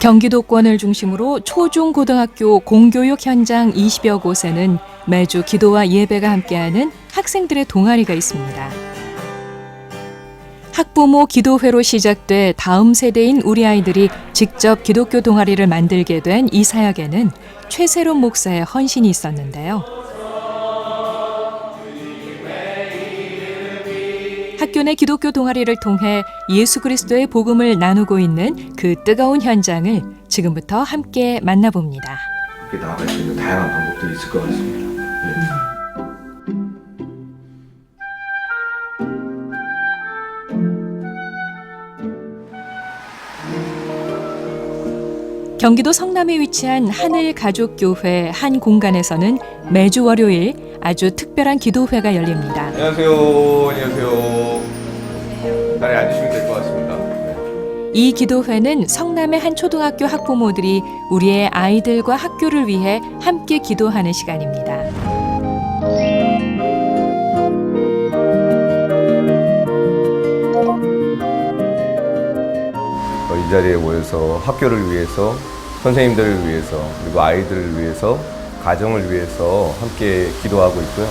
경기도권을 중심으로 초중 고등학교 공교육 현장 20여 곳에는 매주 기도와 예배가 함께하는 학생들의 동아리가 있습니다. 학부모 기도회로 시작돼 다음 세대인 우리 아이들이 직접 기독교 동아리를 만들게 된 이 사역에는 최세론 목사의 헌신이 있었는데요. 학교 내 기독교 동아리를 통해 예수 그리스도의 복음을 나누고 있는 그 뜨거운 현장을 지금부터 함께 만나봅니다. 이렇게 나아갈 수 있는 다양한 방법들이 있을 것 같습니다. 네. 경기도 성남에 위치한 하늘 가족 교회 한 공간에서는 매주 월요일 아주 특별한 기도회가 열립니다. 안녕하세요. 안녕하세요. 자리에 앉으시면 될 것 같습니다. 네. 이 기도회는 성남의 한 초등학교 학부모들이 우리의 아이들과 학교를 위해 함께 기도하는 시간입니다. 어, 이 자리에 모여서 학교를 위해서, 선생님들을 위해서, 그리고 아이들을 위해서, 가정을 위해서 함께 기도하고 있고요.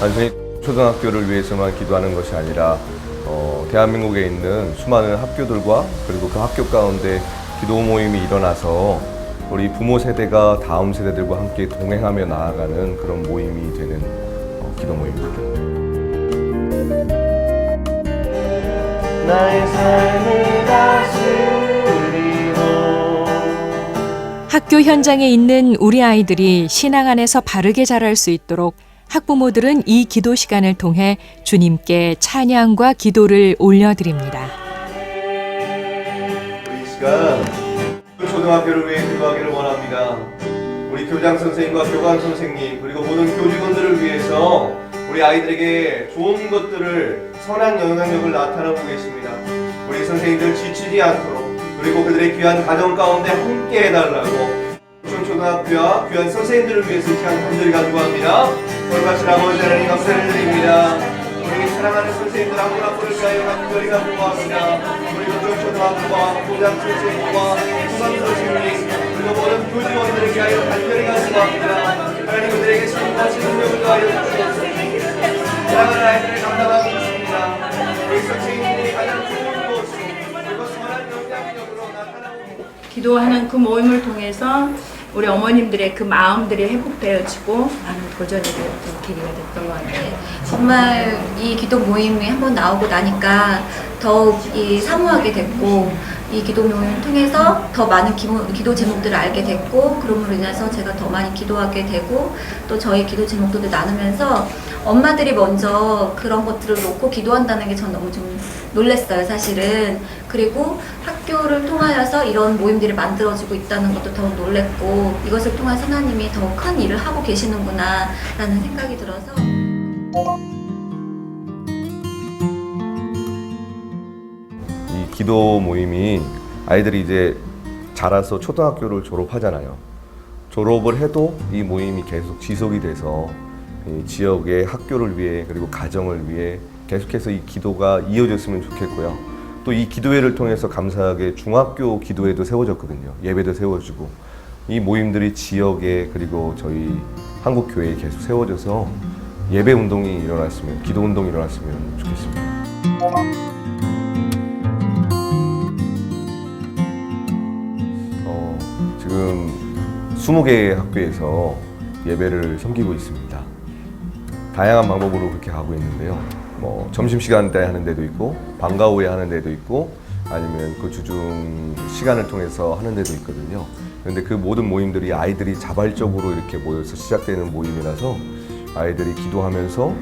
단순히 초등학교를 위해서만 기도하는 것이 아니라 어, 대한민국에 있는 수많은 학교들과 그리고 그 학교 가운데 기도 모임이 일어나서 우리 부모 세대가 다음 세대들과 함께 동행하며 나아가는 그런 모임이 되는 어, 기도 모임입니다. 학교 현장에 있는 우리 아이들이 신앙 안에서 바르게 자랄 수 있도록 학부모들은 이 기도 시간을 통해 주님께 찬양과 기도를 올려드립니다. 이 시간 초등학교를 위해 기도하기를 원합니다. 우리 교장 선생님과 교감 선생님 그리고 모든 교직원들을 위해서 우리 아이들에게 좋은 것들을 선한 영향력을 나타내고 계십니다. 우리 선생님들 지치지 않도록 그리고 그들의 귀한 가정 가운데 함께 해달라고 초등학교와 귀한 선생님들을 위해서 이 시간 간절히 간구합니다. 돌바신 아버지 하나님 감사를 드립니다. 우리 사랑하는 선생님들 분을 위하여 간절히 간구합니다. 우리 고등 초등학교와 고장 선생님과 수강 선생님 그리고 모든 교직원들을 위하여 간절히 간구합니다. 하나님 그들에게 신과 능력을 더하여 주시옵소서. 사랑하는 아이들 기도하는 그 모임을 통해서 우리 어머님들의 그 마음들이 회복되어지고 많은 도전이 되었던 계기가 됐던 것 같아요. 정말 이 기도 모임이 한번 나오고 나니까 더욱 이 사모하게 됐고 이 기도 모임을 통해서 더 많은 기도, 기도 제목들을 알게 됐고 그럼으로 인해서 제가 더 많이 기도하게 되고 또 저희 기도 제목들도 나누면서 엄마들이 먼저 그런 것들을 놓고 기도한다는 게 전 너무 좀 놀랬어요 사실은 그리고 학교를 통하여서 이런 모임들이 만들어지고 있다는 것도 더욱 놀랬고 이것을 통해서 하나님이 더 큰 일을 하고 계시는구나 라는 생각이 들어서 이 기도 모임이 아이들이 이제 자라서 초등학교를 졸업하잖아요. 졸업을 해도 이 모임이 계속 지속이 돼서 이 지역의 학교를 위해 그리고 가정을 위해 계속해서 이 기도가 이어졌으면 좋겠고요. 또 이 기도회를 통해서 감사하게 중학교 기도회도 세워졌거든요. 예배도 세워지고 이 모임들이 지역에 그리고 저희 한국 교회에 계속 세워져서 예배 운동이 일어났으면 기도 운동이 일어났으면 좋겠습니다. 어, 지금 20개의 학교에서 예배를 섬기고 있습니다. 다양한 방법으로 그렇게 하고 있는데요. 뭐 점심시간 때 하는 데도 있고 방과 후에 하는 데도 있고 아니면 그 주중 시간을 통해서 하는 데도 있거든요. 그런데 그 모든 모임들이 아이들이 자발적으로 이렇게 모여서 시작되는 모임이라서 아이들이 기도하면서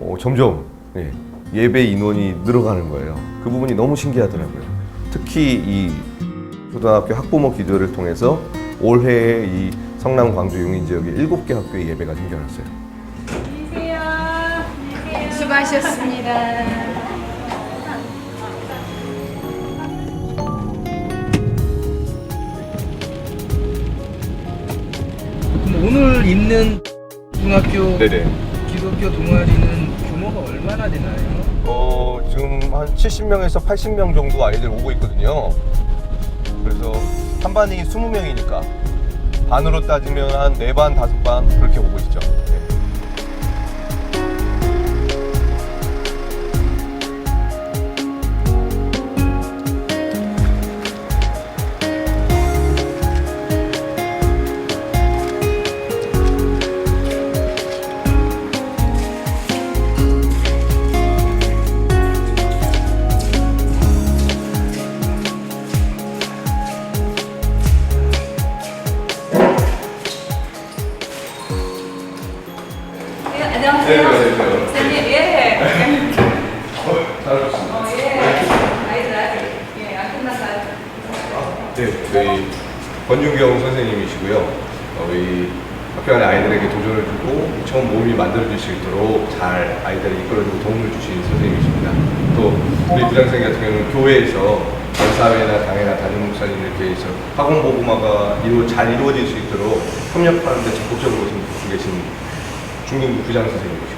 어, 점점 예, 예배 인원이 늘어가는 거예요. 그 부분이 너무 신기하더라고요. 특히 이 초등학교 학부모 기도를 통해서 올해 이 성남 광주 용인 지역에 일곱 개 학교에 예배가 생겨났어요. 수고하셨습니다. 오늘 있는 중학교 네네. 기독교 동아리는 규모가 얼마나 되나요? 어, 지금 한 70명에서 80명 정도 아이들 오고 있거든요. 그래서 한 반이 20명이니까 반으로 따지면 한네반 다섯 반 그렇게 오고 있죠. 네. 네, 권준경 선생님이시고요. 어, 이 학교 안에 아이들에게 도전을 주고 처음 모임이 만들어질 수 있도록 잘 아이들을 이끌어주고 도움을 주신 선생님이십니다. 또 우리 부장생 같은 경우는 교회에서 전사회나 당회나 담임 목사님들께 해서 학원 보고마가 이루, 잘 이루어질 수 있도록 협력하는 데 적극적으로 지금 계신 중등부 부장 선생님이시고요.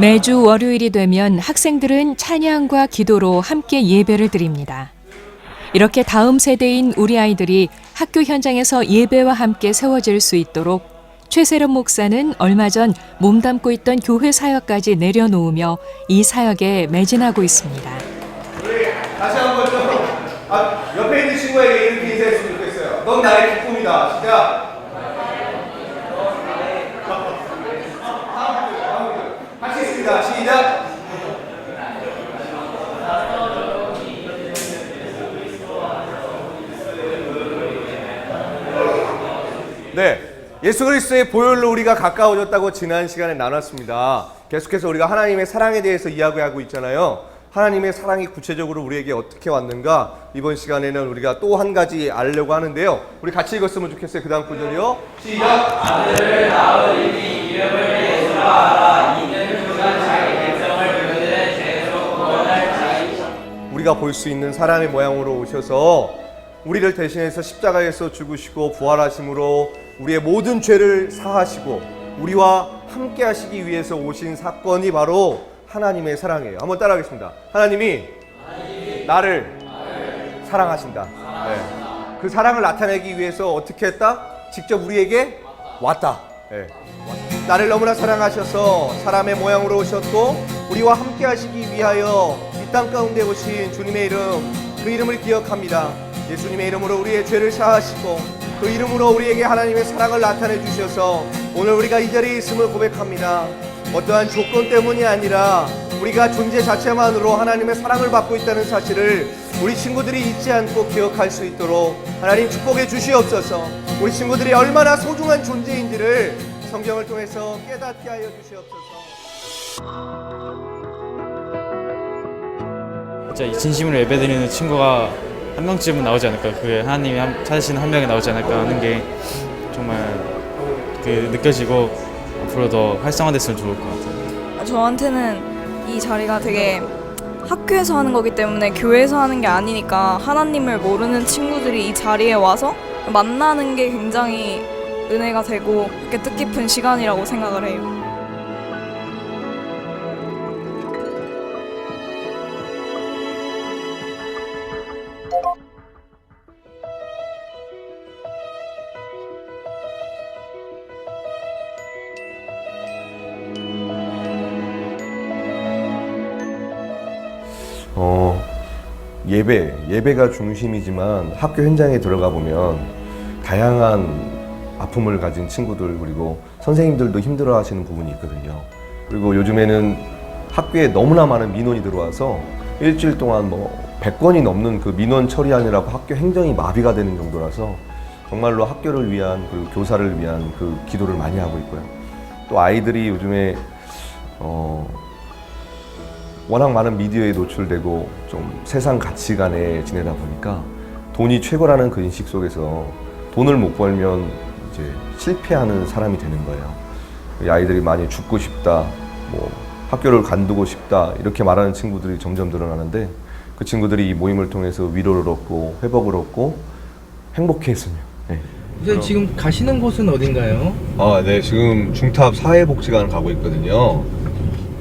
매주 월요일이 되면 학생들은 찬양과 기도로 함께 예배를 드립니다. 이렇게 다음 세대인 우리 아이들이 학교 현장에서 예배와 함께 세워질 수 있도록 최세련 목사는 얼마 전 몸담고 있던 교회 사역까지 내려놓으며 이 사역에 매진하고 있습니다. 우리 다시 한번 좀 아, 옆에 있는 친구에게 이렇게 인사했으면 좋겠어요 넌 나의 기쁨이다 시작 할수 있습니다 시작 네. 예수 그리스도의 보혈로 우리가 가까워졌다고 지난 시간에 나눴습니다. 계속해서 우리가 하나님의 사랑에 대해서 이야기하고 있잖아요. 하나님의 사랑이 구체적으로 우리에게 어떻게 왔는가 이번 시간에는 우리가 또 한 가지 알려고 하는데요. 우리 같이 읽었으면 좋겠어요. 그 다음 구절이요. 시작. 우리가 볼 수 있는 사람의 모양으로 오셔서 우리를 대신해서 십자가에서 죽으시고 부활하심으로 우리의 모든 죄를 사하시고 우리와 함께 하시기 위해서 오신 사건이 바로 하나님의 사랑이에요. 한번 따라하겠습니다. 하나님이 나를 사랑하신다. 네. 그 사랑을 나타내기 위해서 어떻게 했다? 직접 우리에게 왔다. 네. 나를 너무나 사랑하셔서 사람의 모양으로 오셨고 우리와 함께 하시기 위하여 이 땅 가운데 오신 주님의 이름 그 이름을 기억합니다. 예수님의 이름으로 우리의 죄를 사하시고 그 이름으로 우리에게 하나님의 사랑을 나타내 주셔서 오늘 우리가 이 자리에 있음을 고백합니다. 어떠한 조건 때문이 아니라 우리가 존재 자체만으로 하나님의 사랑을 받고 있다는 사실을 우리 친구들이 잊지 않고 기억할 수 있도록 하나님 축복해 주시옵소서. 우리 친구들이 얼마나 소중한 존재인지를 성경을 통해서 깨닫게 하여 주시옵소서. 진짜 진심으로 예배드리는 친구가 한 명쯤은 나오지 않을까 그 하나님이 한- 찾으시는 한 명이 나오지 않을까 하는 게 정말 그 느껴지고 앞으로 더 활성화됐으면 좋을 것 같아요. 저한테는 이 자리가 되게 학교에서 하는 거기 때문에 교회에서 하는 게 아니니까 하나님을 모르는 친구들이 이 자리에 와서 만나는 게 굉장히 은혜가 되고 뜻깊은 시간이라고 생각을 해요. 예배, 예배가 중심이지만 학교 현장에 들어가 보면 다양한 아픔을 가진 친구들 그리고 선생님들도 힘들어 하시는 부분이 있거든요. 그리고 요즘에는 학교에 너무나 많은 민원이 들어와서 일주일 동안 뭐 100건이 넘는 그 민원 처리하느라고 학교 행정이 마비가 되는 정도라서 정말로 학교를 위한 그리고 교사를 위한 그 기도를 많이 하고 있고요. 또 아이들이 요즘에 어, 워낙 많은 미디어에 노출되고 좀 세상 가치관에 지내다 보니까 돈이 최고라는 그 인식 속에서 돈을 못 벌면 이제 실패하는 사람이 되는 거예요. 이 아이들이 많이 죽고 싶다, 뭐 학교를 관두고 싶다 이렇게 말하는 친구들이 점점 늘어나는데 그 친구들이 이 모임을 통해서 위로를 얻고 회복을 얻고 행복해했으면. 네. 이제 지금 가시는 곳은 어딘가요? 아, 네. 지금 중탑 사회복지관 가고 있거든요.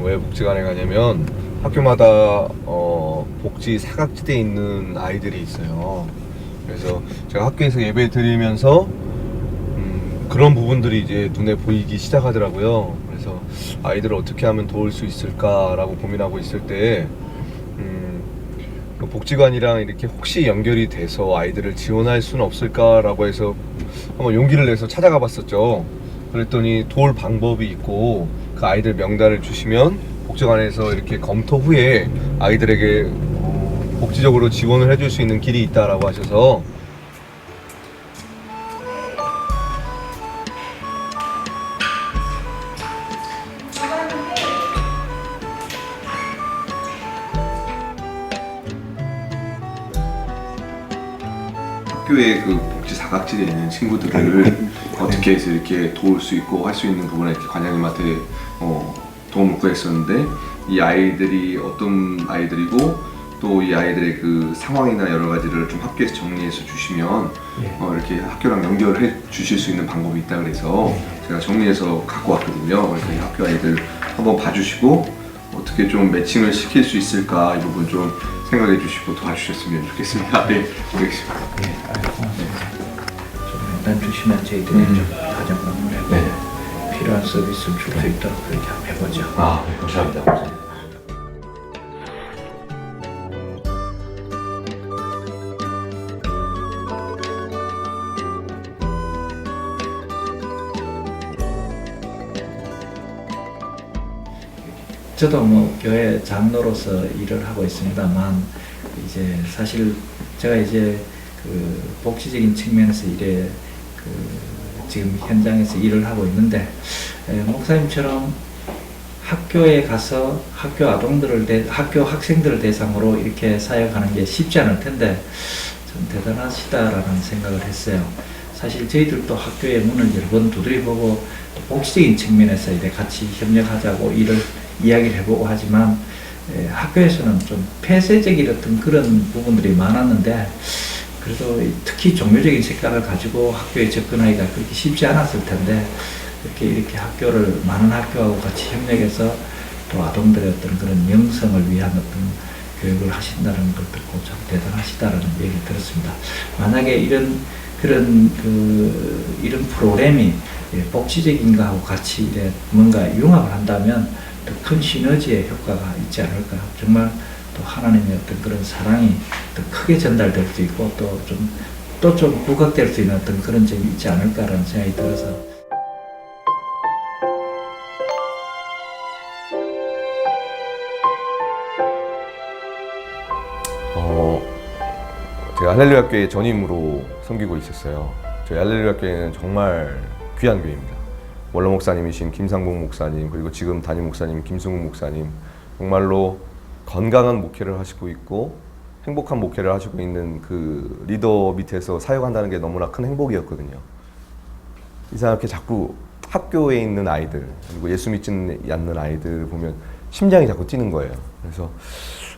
왜 복지관에 가냐면 학교마다 어, 복지 사각지대에 있는 아이들이 있어요. 그래서 제가 학교에서 예배 드리면서 음, 그런 부분들이 이제 눈에 보이기 시작하더라고요. 그래서 아이들을 어떻게 하면 도울 수 있을까라고 고민하고 있을 때 음, 그 복지관이랑 이렇게 혹시 연결이 돼서 아이들을 지원할 수는 없을까라고 해서 한번 용기를 내서 찾아가 봤었죠. 그랬더니 도울 방법이 있고 그 아이들 명단을 주시면 복지관에서 이렇게 검토 후에 아이들에게 어, 복지적으로 지원을 해줄 수 있는 길이 있다라고 하셔서. 학교의 그 복지 사각지대에 있는 친구들을 어떻게 해서 이렇게 도울 수 있고 할 수 있는 부분에 이렇게 관장님한테 어, 도움을 구했었는데 이 아이들이 어떤 아이들이고 또 이 아이들의 그 상황이나 여러 가지를 좀 학교에서 정리해서 주시면 어, 이렇게 학교랑 연결해 주실 수 있는 방법이 있다 그래서 제가 정리해서 갖고 왔거든요. 그래서 이 학교 아이들 한번 봐주시고 어떻게 좀 매칭을 시킬 수 있을까 이 부분 좀 생각해 주시고 도와주셨으면 좋겠습니다. 네, 알겠습니다. 좀 일단 주시면 저희들이 좀 가정방문을 해고 필요한 서비스를 줄 수 있도록 그렇게 한번 해보죠. 아, 네, 감사합니다. 저도 뭐 교회 장로로서 일을 하고 있습니다만 이제 사실 제가 이제 그 복지적인 측면에서 일에 그 지금 현장에서 일을 하고 있는데 에, 목사님처럼 학교에 가서 학교 아동들을 대, 학교 학생들을 대상으로 이렇게 사역하는 게 쉽지 않을 텐데 좀 대단하시다라는 생각을 했어요. 사실 저희들도 학교의 문을 여러 번 두드려보고 복지적인 측면에서 이제 같이 협력하자고 일을 이야기를 해보고 하지만 에, 학교에서는 좀 폐쇄적인 어떤 그런 부분들이 많았는데 그래도 이- 특히 종교적인 색깔을 가지고 학교에 접근하기가 그렇게 쉽지 않았을 텐데 이렇게 이렇게 학교를 많은 학교하고 같이 협력해서 또 아동들의 어떤 그런 영성을 위한 어떤 교육을 하신다는 걸 듣고 참 대단하시다라는 얘기 들었습니다. 만약에 이런 그런 그 이런 프로그램이 예, 복지적인 거하고 같이 뭔가 융합을 한다면 더 큰 시너지의 효과가 있지 않을까. 정말 또 하나님의 어떤 그런 사랑이 더 크게 전달될 수 있고 또 좀 또좀 부각될 수 있는 어떤 그런 점이 있지 않을까라는 생각이 들어서 어, 제가 할렐루야 교회 전임으로 섬기고 있었어요. 저희 할렐루야 교회는 정말 귀한 교회입니다. 원로 목사님이신 김상봉 목사님 그리고 지금 담임 목사님 김승우 목사님 정말로 건강한 목회를 하시고 있고 행복한 목회를 하시고 있는 그 리더 밑에서 사역한다는 게 너무나 큰 행복이었거든요. 이상하게 자꾸 학교에 있는 아이들 그리고 예수 믿지 않는 아이들 보면 심장이 자꾸 뛰는 거예요. 그래서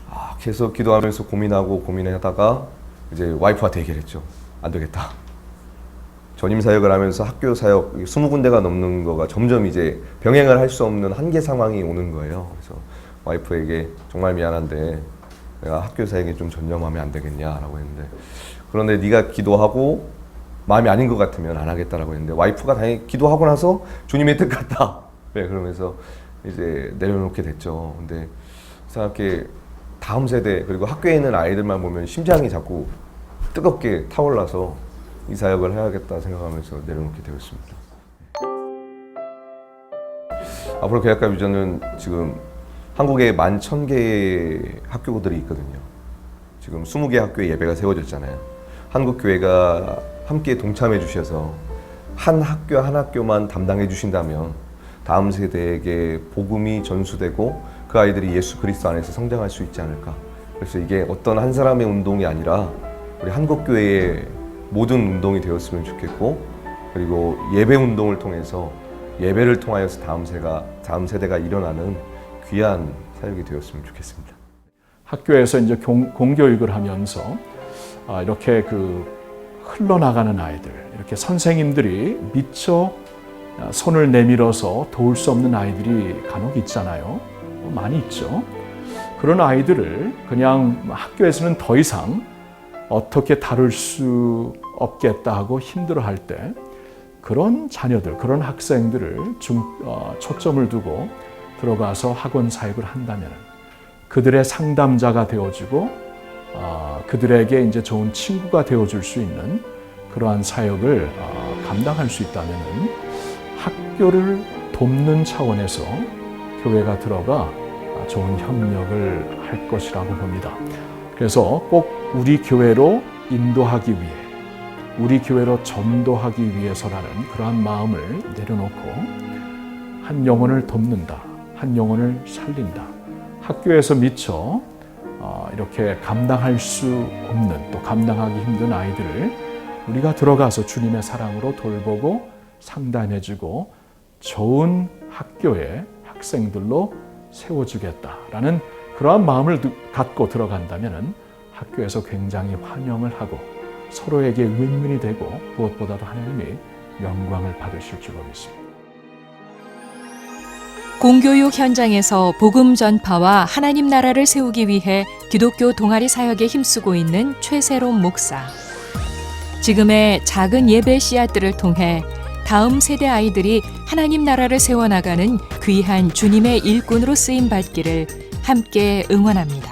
아, 계속 기도하면서 고민하고 고민하다가 이제 와이프한테 얘기를 했죠. 안 되겠다. 전임 사역을 하면서 학교 사역 20군데가 넘는 거가 점점 이제 병행을 할 수 없는 한계 상황이 오는 거예요. 그래서 와이프에게 정말 미안한데 내가 학교 사역에 좀 전념하면 안 되겠냐라고 했는데 그런데 네가 기도하고 마음이 아닌 것 같으면 안 하겠다라고 했는데 와이프가 당연히 기도하고 나서 주님의 뜻 같다. 네, 그러면서 이제 내려놓게 됐죠. 근데 이상하게 다음 세대 그리고 학교에 있는 아이들만 보면 심장이 자꾸 뜨겁게 타올라서 이 사역을 해야겠다 생각하면서 내려놓게 되었습니다. 앞으로 계약과 비전은 지금 한국에 만 천 개의 학교들이 있거든요. 지금 20개 학교에 예배가 세워졌잖아요. 한국 교회가 함께 동참해 주셔서 한 학교 한 학교만 담당해 주신다면 다음 세대에게 복음이 전수되고 그 아이들이 예수 그리스도 안에서 성장할 수 있지 않을까. 그래서 이게 어떤 한 사람의 운동이 아니라 우리 한국 교회의 모든 운동이 되었으면 좋겠고 그리고 예배 운동을 통해서 예배를 통하여서 다음 세가 다음 세대가 일어나는 귀한 사역이 되었으면 좋겠습니다. 학교에서 이제 공, 공교육을 하면서 아, 이렇게 그 흘러나가는 아이들, 이렇게 선생님들이 미처 아, 손을 내밀어서 도울 수 없는 아이들이 간혹 있잖아요. 어, 많이 있죠. 그런 아이들을 그냥 학교에서는 더 이상 어떻게 다룰 수 없겠다 하고 힘들어 할 때 그런 자녀들, 그런 학생들을 중, 어, 초점을 두고 들어가서 학원 사역을 한다면 그들의 상담자가 되어주고 아, 그들에게 이제 좋은 친구가 되어줄 수 있는 그러한 사역을 아, 감당할 수 있다면 학교를 돕는 차원에서 교회가 들어가 아, 좋은 협력을 할 것이라고 봅니다. 그래서 꼭 우리 교회로 인도하기 위해 우리 교회로 전도하기 위해서라는 그러한 마음을 내려놓고 한 영혼을 돕는다. 한 영혼을 살린다. 학교에서 미처 어, 이렇게 감당할 수 없는 또 감당하기 힘든 아이들을 우리가 들어가서 주님의 사랑으로 돌보고 상담해주고 좋은 학교의 학생들로 세워주겠다라는 그러한 마음을 갖고 들어간다면 학교에서 굉장히 환영을 하고 서로에게 윈윈이 되고 무엇보다도 하나님이 영광을 받으실 줄로 믿습니다. 공교육 현장에서 복음 전파와 하나님 나라를 세우기 위해 기독교 동아리 사역에 힘쓰고 있는 최세롬 목사. 지금의 작은 예배 씨앗들을 통해 다음 세대 아이들이 하나님 나라를 세워나가는 귀한 주님의 일꾼으로 쓰임 받기를 함께 응원합니다.